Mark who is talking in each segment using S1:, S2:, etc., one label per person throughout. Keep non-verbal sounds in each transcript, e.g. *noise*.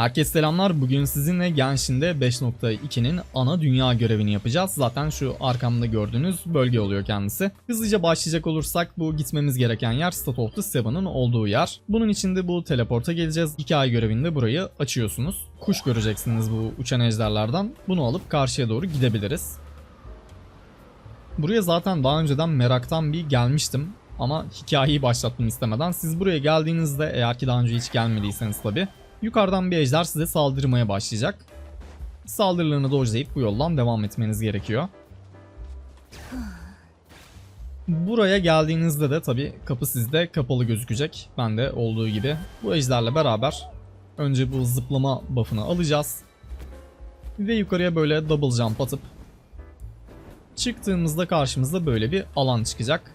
S1: Herkese selamlar. Bugün sizinle Genshin'de 5.2'nin ana dünya görevini yapacağız. Zaten şu arkamda gördüğünüz bölge oluyor kendisi. Hızlıca başlayacak olursak bu gitmemiz gereken yer State of the Seven'ın olduğu yer. Bunun için de bu teleporta geleceğiz. Hikaye görevinde burayı açıyorsunuz. Kuş göreceksiniz bu uçan ejderlerden. Bunu alıp karşıya doğru gidebiliriz. Buraya zaten daha önceden meraktan bir gelmiştim. Ama hikayeyi başlattım istemeden. Siz buraya geldiğinizde eğer ki daha önce hiç gelmediyseniz tabi yukarıdan bir ejder size saldırmaya başlayacak. Saldırılarını dojlayıp bu yoldan devam etmeniz gerekiyor. Buraya geldiğinizde de tabi kapı sizde kapalı gözükecek. Bende olduğu gibi. Bu ejderle beraber önce bu zıplama buff'ını alacağız. Ve yukarıya böyle double jump atıp çıktığımızda karşımızda böyle bir alan çıkacak.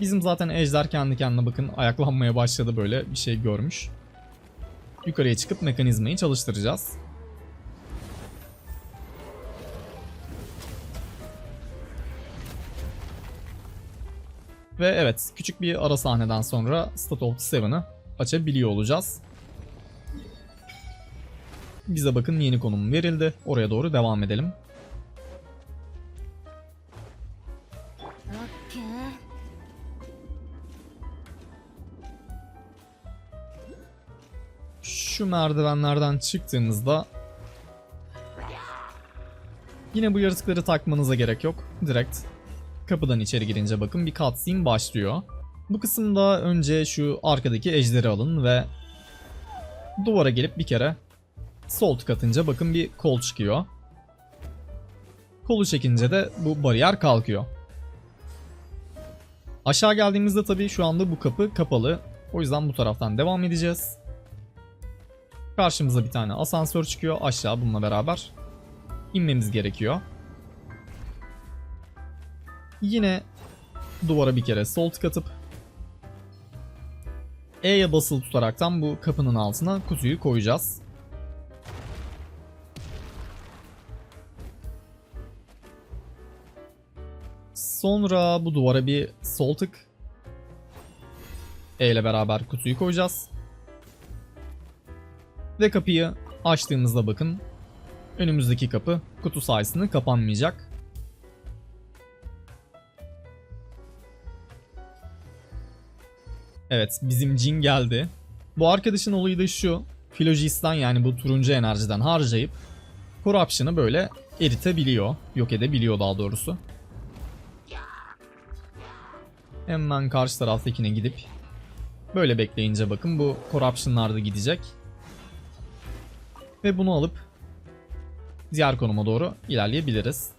S1: Bizim zaten ejder kendi kendine bakın ayaklanmaya başladı böyle bir şey görmüş. Yukarıya çıkıp mekanizmayı çalıştıracağız. Ve evet küçük bir ara sahneden sonra State of the açabiliyor olacağız. Bize bakın yeni konum verildi. Oraya doğru devam edelim. Şu merdivenlerden çıktığımızda yine bu yaratıkları takmanıza gerek yok. Direkt kapıdan içeri girince bakın bir cutscene başlıyor. Bu kısımda önce şu arkadaki ejderi alın ve duvara gelip bir kere sol tık bakın bir kol çıkıyor. Kolu çekince de bu bariyer kalkıyor. Aşağı geldiğimizde tabii şu anda bu kapı kapalı. O yüzden bu taraftan devam edeceğiz. Karşımıza bir tane asansör çıkıyor. Aşağı bununla beraber inmemiz gerekiyor. Yine duvara bir kere sol tık atıp E'ye basılı tutaraktan bu kapının altına kutuyu koyacağız. Sonra bu duvara bir sol tık E ile beraber kutuyu koyacağız. Ve kapıyı açtığımızda bakın önümüzdeki kapı kutu sayesinde kapanmayacak. Evet bizim cin geldi. Bu arkadaşın olayı da şu. Filojis'ten yani bu turuncu enerjiden harcayıp Corruption'ı böyle eritebiliyor. Yok edebiliyor daha doğrusu. Hemen karşı taraftakine gidip böyle bekleyince bakın bu Corruption'lar da gidecek. Ve bunu alıp diğer konuma doğru ilerleyebiliriz.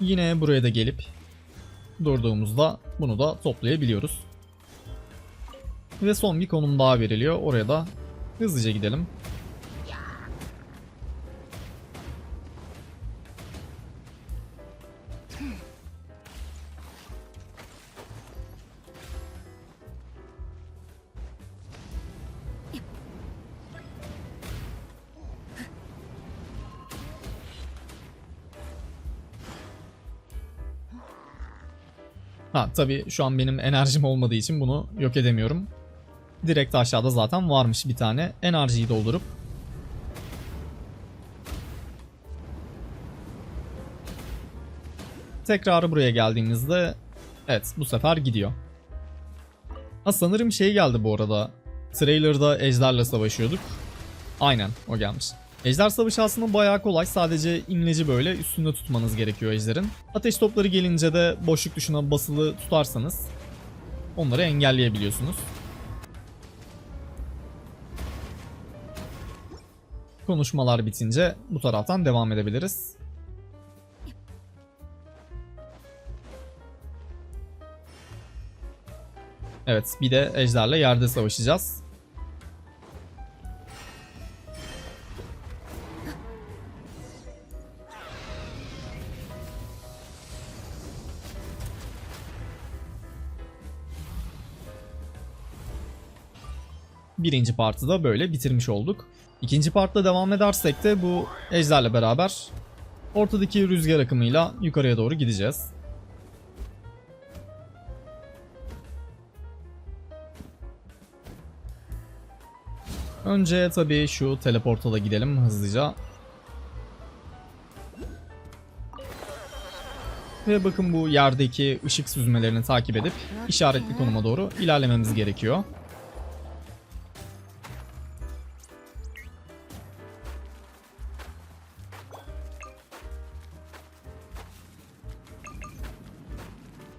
S1: Yine buraya da gelip durduğumuzda bunu da toplayabiliyoruz. Ve son bir konum daha veriliyor. Oraya da hızlıca gidelim. Ha tabii şu an benim enerjim olmadığı için bunu yok edemiyorum. Direkt aşağıda zaten varmış bir tane. Enerjiyi doldurup Tekrar buraya geldiğimizde evet bu sefer gidiyor. Ha sanırım şey geldi bu arada. Trailer'da ejderle savaşıyorduk. Aynen o gelmiş. Ejder savaşı aslında bayağı kolay. Sadece imleci böyle üstünde tutmanız gerekiyor ejderin. Ateş topları gelince de boşluk tuşuna basılı tutarsanız onları engelleyebiliyorsunuz. Konuşmalar bitince bu taraftan devam edebiliriz. Evet bir de ejderle yerde savaşacağız. Birinci partı da böyle bitirmiş olduk. İkinci partla devam edersek de bu ejderle beraber Ortadaki rüzgar akımıyla yukarıya doğru gideceğiz. Önce tabii şu teleportala gidelim hızlıca. Ve bakın bu yerdeki ışık süzmelerini takip edip işaretli konuma doğru ilerlememiz gerekiyor.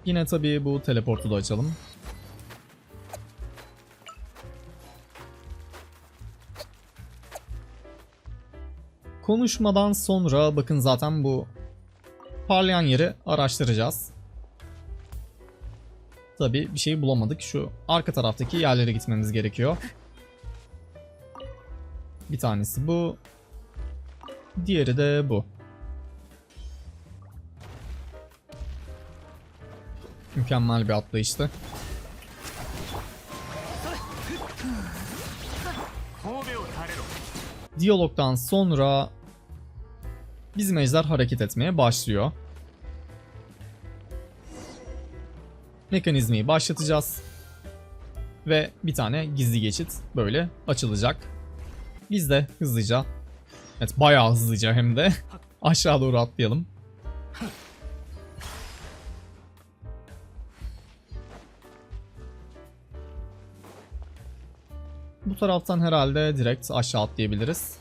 S1: Yine tabii bu teleportu da açalım. Konuşmadan sonra bakın zaten bu parlayan yeri araştıracağız. Tabi bir şey bulamadık. Şu arka taraftaki yerlere gitmemiz gerekiyor. Bir tanesi bu. Diğeri de bu. Mükemmel bir atlayıştı. Diyalogdan sonra bizim ejder hareket etmeye başlıyor. Mekanizmayı başlatacağız. Ve bir tane gizli geçit böyle açılacak. Biz de hızlıca, evet bayağı hızlıca hem de *laughs* aşağı doğru atlayalım. Taraftan herhalde direkt aşağı atlayabiliriz.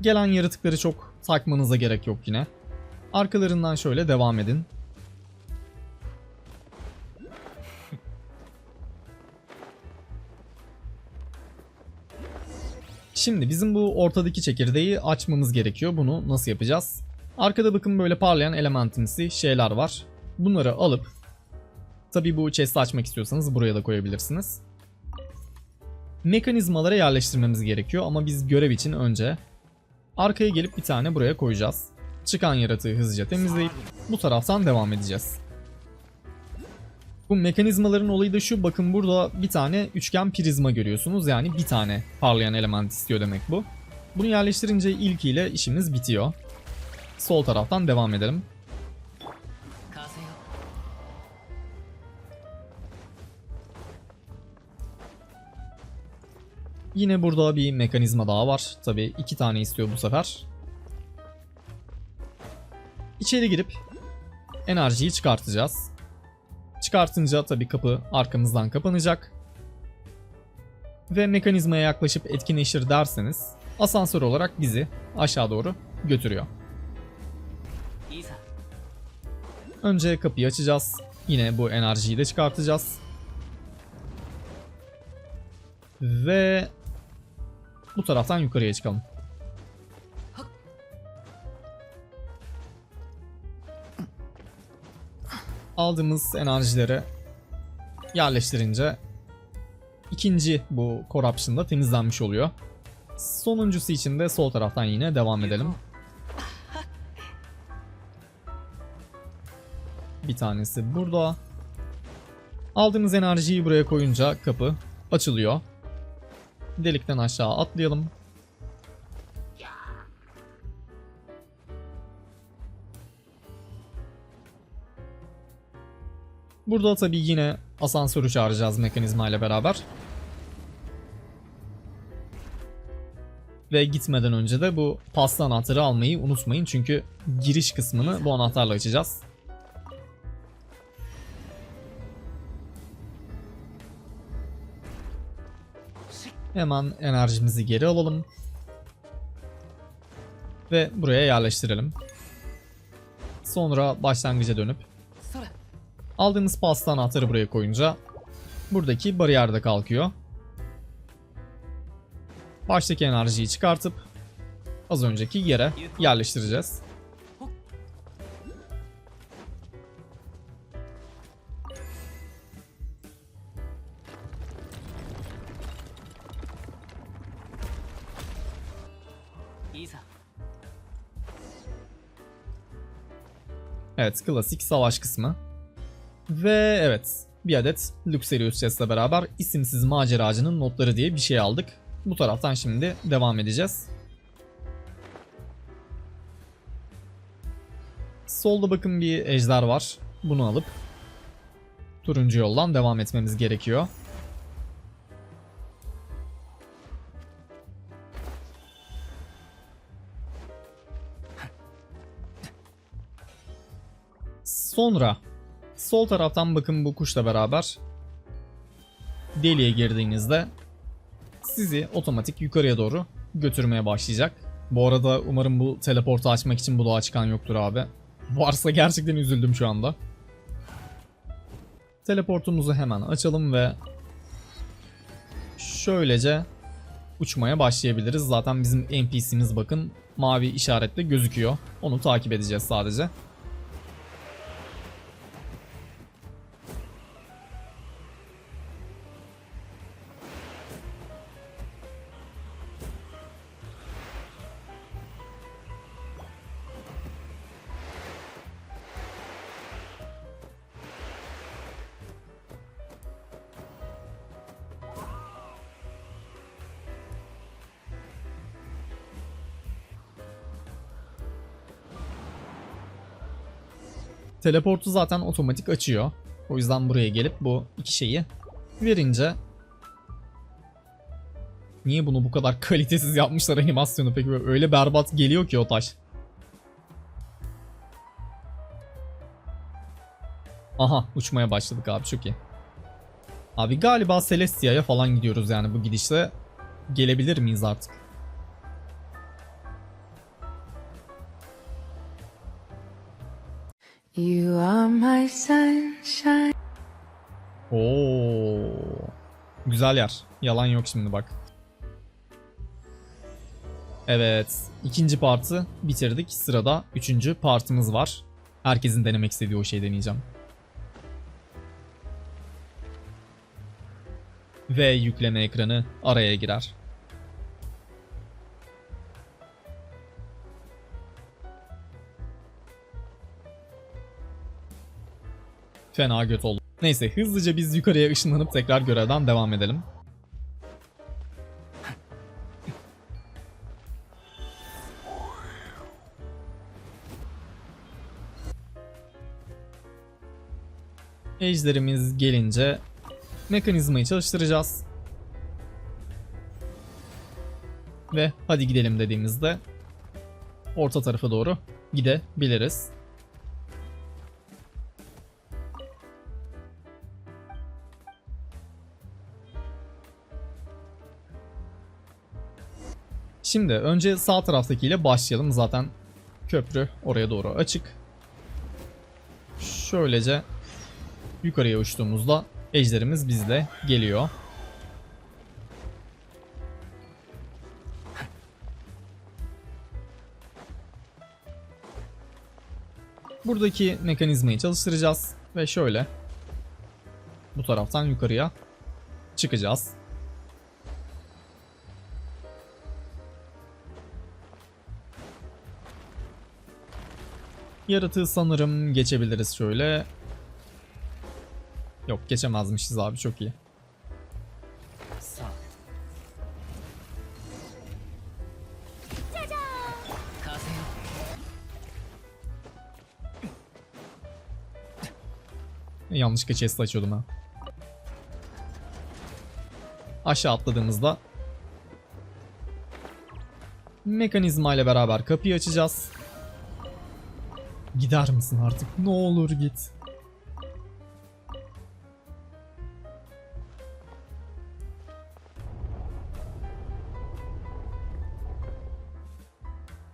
S1: Gelen yaratıkları çok takmanıza gerek yok yine. Arkalarından şöyle devam edin. Şimdi bizim bu ortadaki çekirdeği açmamız gerekiyor. Bunu nasıl yapacağız? Arkada bakın böyle parlayan elementimsi şeyler var. Bunları alıp Tabi bu chest'i açmak istiyorsanız buraya da koyabilirsiniz. Mekanizmalara yerleştirmemiz gerekiyor ama biz görev için önce arkaya gelip bir tane buraya koyacağız. Çıkan yaratığı hızlıca temizleyip bu taraftan devam edeceğiz. Bu mekanizmaların olayı da şu bakın burada bir tane üçgen prizma görüyorsunuz yani bir tane parlayan element istiyor demek bu. Bunu yerleştirince ilkiyle işimiz bitiyor. Sol taraftan devam edelim. Yine burada bir mekanizma daha var. Tabi iki tane istiyor bu sefer. İçeri girip enerjiyi çıkartacağız. Çıkartınca tabi kapı arkamızdan kapanacak. Ve mekanizmaya yaklaşıp etkinleşir derseniz asansör olarak bizi aşağı doğru götürüyor. Önce kapıyı açacağız. Yine bu enerjiyi de çıkartacağız. Ve bu taraftan yukarıya çıkalım. Aldığımız enerjileri yerleştirince ikinci bu corruption da temizlenmiş oluyor. Sonuncusu için de sol taraftan yine devam edelim. Bir tanesi burada. Aldığımız enerjiyi buraya koyunca kapı açılıyor. Delikten aşağı atlayalım. Burada tabii yine asansörü çağıracağız mekanizma ile beraber. Ve gitmeden önce de bu pasta anahtarı almayı unutmayın çünkü giriş kısmını bu anahtarla açacağız. Hemen enerjimizi geri alalım. Ve buraya yerleştirelim. Sonra başlangıca dönüp
S2: 空
S1: aldığımız pasta anahtarı buraya koyunca buradaki bariyer de kalkıyor. Baştaki enerjiyi çıkartıp az önceki yere yerleştireceğiz. Evet klasik savaş kısmı. Ve evet bir adet Luxerius Chess'le beraber isimsiz maceracının notları diye bir şey aldık. Bu taraftan şimdi devam edeceğiz. Solda bakın bir ejder var. Bunu alıp turuncu yoldan devam etmemiz gerekiyor. Sonra sol taraftan bakın bu kuşla beraber deliğe girdiğinizde sizi otomatik yukarıya doğru götürmeye başlayacak. Bu arada umarım bu teleportu açmak için bloğa çıkan yoktur abi. Varsa gerçekten üzüldüm şu anda. Teleportumuzu hemen açalım ve şöylece uçmaya başlayabiliriz. Zaten bizim NPC'miz bakın mavi işaretle gözüküyor. Onu takip edeceğiz sadece. Teleportu zaten otomatik açıyor. O yüzden buraya gelip bu iki şeyi verince Niye bunu bu kadar *laughs* kalitesiz yapmışlar animasyonu peki böyle öyle berbat geliyor ki o taş. Aha uçmaya başladık abi çok iyi. Abi galiba Celestia'ya falan gidiyoruz yani bu gidişle. Gelebilir miyiz artık?
S3: My sunshine.
S1: Oo. Güzel yer. Yalan yok şimdi bak. Evet. ikinci partı bitirdik. Sırada üçüncü partımız var. Herkesin denemek istediği o şeyi deneyeceğim. Ve yükleme ekranı araya girer. Fena göt oldu. Neyse hızlıca biz yukarıya ışınlanıp tekrar görevden devam edelim. Ejderimiz gelince mekanizmayı çalıştıracağız. Ve hadi gidelim dediğimizde orta tarafa doğru gidebiliriz. Şimdi önce sağ taraftakiyle başlayalım. Zaten köprü oraya doğru açık. Şöylece yukarıya uçtuğumuzda ejderimiz bizle geliyor. Buradaki mekanizmayı çalıştıracağız ve şöyle bu taraftan yukarıya çıkacağız. Yaratığı sanırım geçebiliriz şöyle. Yok geçemezmişiz abi çok iyi. Yanlışlıkla chest açıyordum ha. Aşağı atladığımızda mekanizma ile beraber kapıyı açacağız. Gider misin artık? Ne olur git.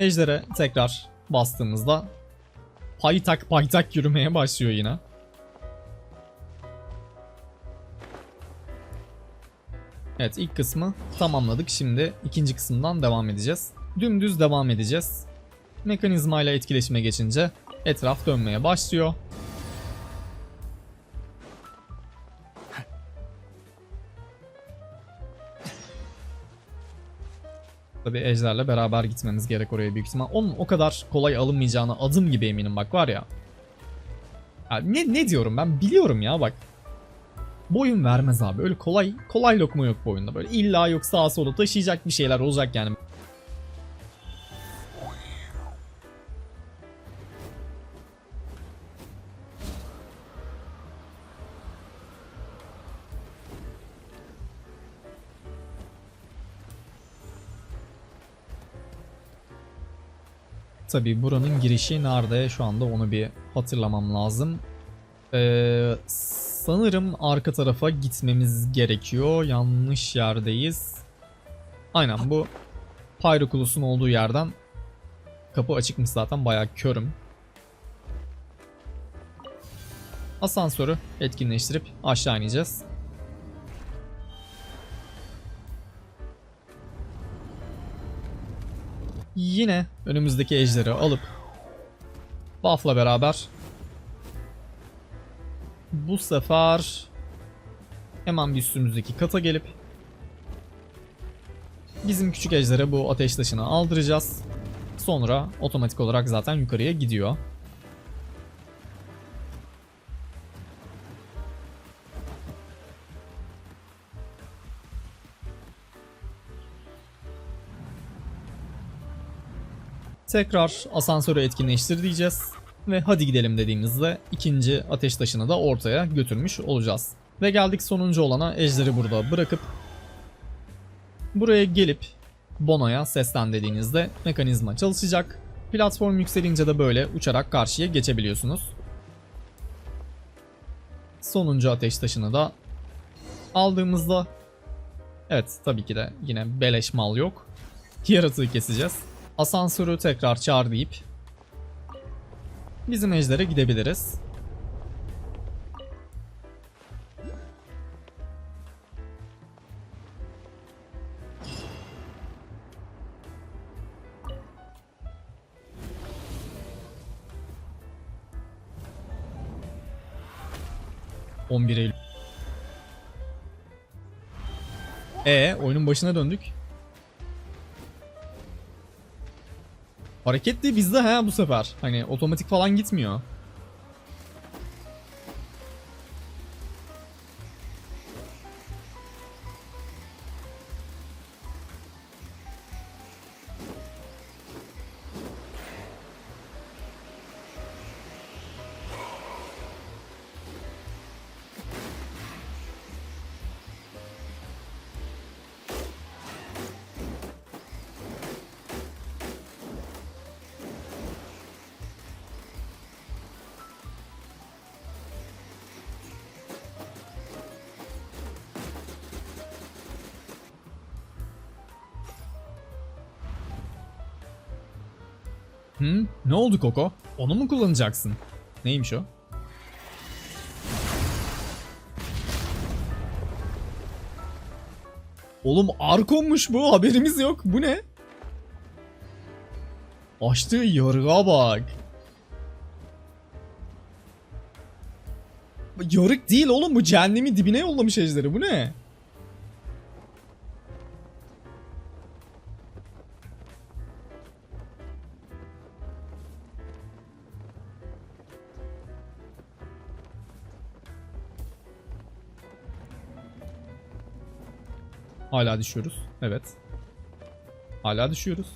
S1: Ejder'e tekrar bastığımızda paytak paytak yürümeye başlıyor yine. Evet ilk kısmı tamamladık. Şimdi ikinci kısımdan devam edeceğiz. Dümdüz devam edeceğiz. Mekanizma ile etkileşime geçince etraf dönmeye başlıyor. Tabi ejderle beraber gitmemiz gerek oraya büyük ihtimal. Onun o kadar kolay alınmayacağına adım gibi eminim bak var ya. ya ne, ne diyorum ben biliyorum ya bak. Boyun vermez abi. Öyle kolay kolay lokma yok bu oyunda. Böyle illa yok sağa sola taşıyacak bir şeyler olacak yani. Tabi buranın girişi nerede şu anda onu bir hatırlamam lazım. Ee, sanırım arka tarafa gitmemiz gerekiyor. Yanlış yerdeyiz. Aynen bu Pyrokulus'un olduğu yerden kapı açıkmış zaten bayağı körüm. Asansörü etkinleştirip aşağı ineceğiz. Yine önümüzdeki ejderi alıp buff'la beraber bu sefer hemen bir üstümüzdeki kata gelip bizim küçük ejdere bu ateş taşını aldıracağız. Sonra otomatik olarak zaten yukarıya gidiyor. Tekrar asansörü etkinleştir diyeceğiz. Ve hadi gidelim dediğimizde ikinci ateş taşını da ortaya götürmüş olacağız. Ve geldik sonuncu olana ejderi burada bırakıp buraya gelip Bono'ya seslen dediğinizde mekanizma çalışacak. Platform yükselince de böyle uçarak karşıya geçebiliyorsunuz. Sonuncu ateş taşını da aldığımızda evet tabii ki de yine beleş mal yok. Yaratığı keseceğiz. Asansörü tekrar çağır deyip bizim ejdere gidebiliriz. ...11 Eylül. E oyunun başına döndük. Hareketli bizde ha bu sefer. Hani otomatik falan gitmiyor. Hı? Ne oldu Koko? Onu mu kullanacaksın? Neymiş o? Oğlum Arkon'muş bu haberimiz yok. Bu ne? Açtığı yarığa bak. Yarık değil oğlum bu cehennemin dibine yollamış ejderi bu ne? Hala düşüyoruz. Evet. Hala düşüyoruz.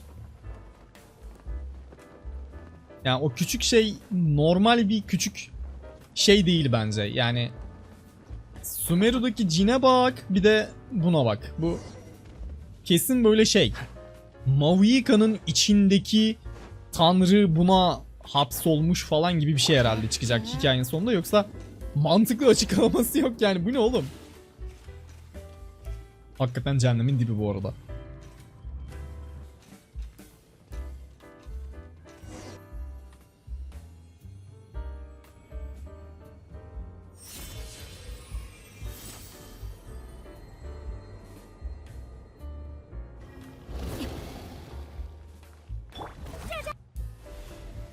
S1: Yani o küçük şey normal bir küçük şey değil bence. Yani Sumeru'daki cine bak bir de buna bak. Bu kesin böyle şey. Mavuika'nın içindeki tanrı buna hapsolmuş falan gibi bir şey herhalde çıkacak hikayenin sonunda yoksa mantıklı açıklaması yok yani bu ne oğlum? Hakikaten cehennemin dibi bu arada.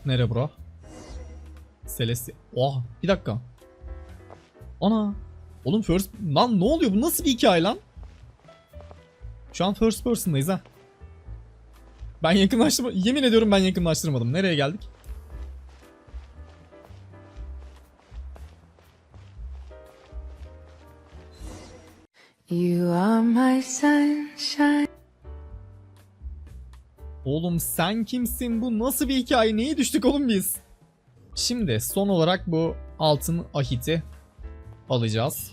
S1: Nere bura? Celestia. Oha bir dakika. Ana. Oğlum first... Lan ne oluyor? Bu nasıl bir hikaye lan? Şu an first person'dayız ha. Ben yakınlaştırma... Yemin ediyorum ben yakınlaştırmadım. Nereye geldik?
S3: You are my sunshine.
S1: Oğlum sen kimsin? Bu nasıl bir hikaye? Neye düştük oğlum biz? Şimdi son olarak bu altın ahiti alacağız.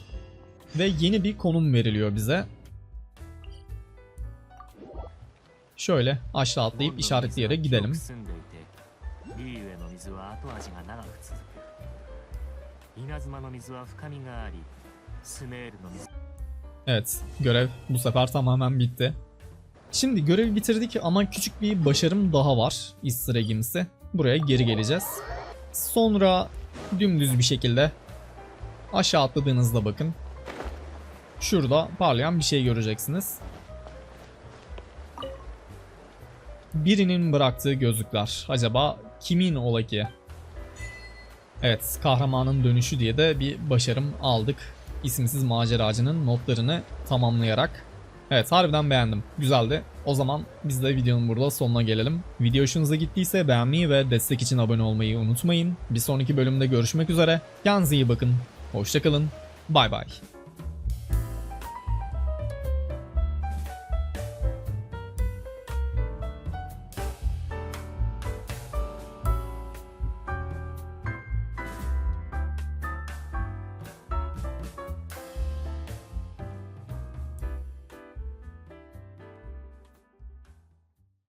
S1: Ve yeni bir konum veriliyor bize. Şöyle aşağı atlayıp
S4: işaretli yere gidelim.
S1: Evet görev bu sefer tamamen bitti. Şimdi görevi bitirdik ama küçük bir başarım daha var Easter Buraya geri geleceğiz. Sonra dümdüz bir şekilde aşağı atladığınızda bakın. Şurada parlayan bir şey göreceksiniz. Birinin bıraktığı gözlükler. Acaba kimin ola ki? Evet, kahramanın dönüşü diye de bir başarım aldık. İsimsiz maceracının notlarını tamamlayarak. Evet, harbiden beğendim. Güzeldi. O zaman biz de videonun burada sonuna gelelim. Video hoşunuza gittiyse beğenmeyi ve destek için abone olmayı unutmayın. Bir sonraki bölümde görüşmek üzere. Kendinize iyi bakın. Hoşçakalın. Bay bay.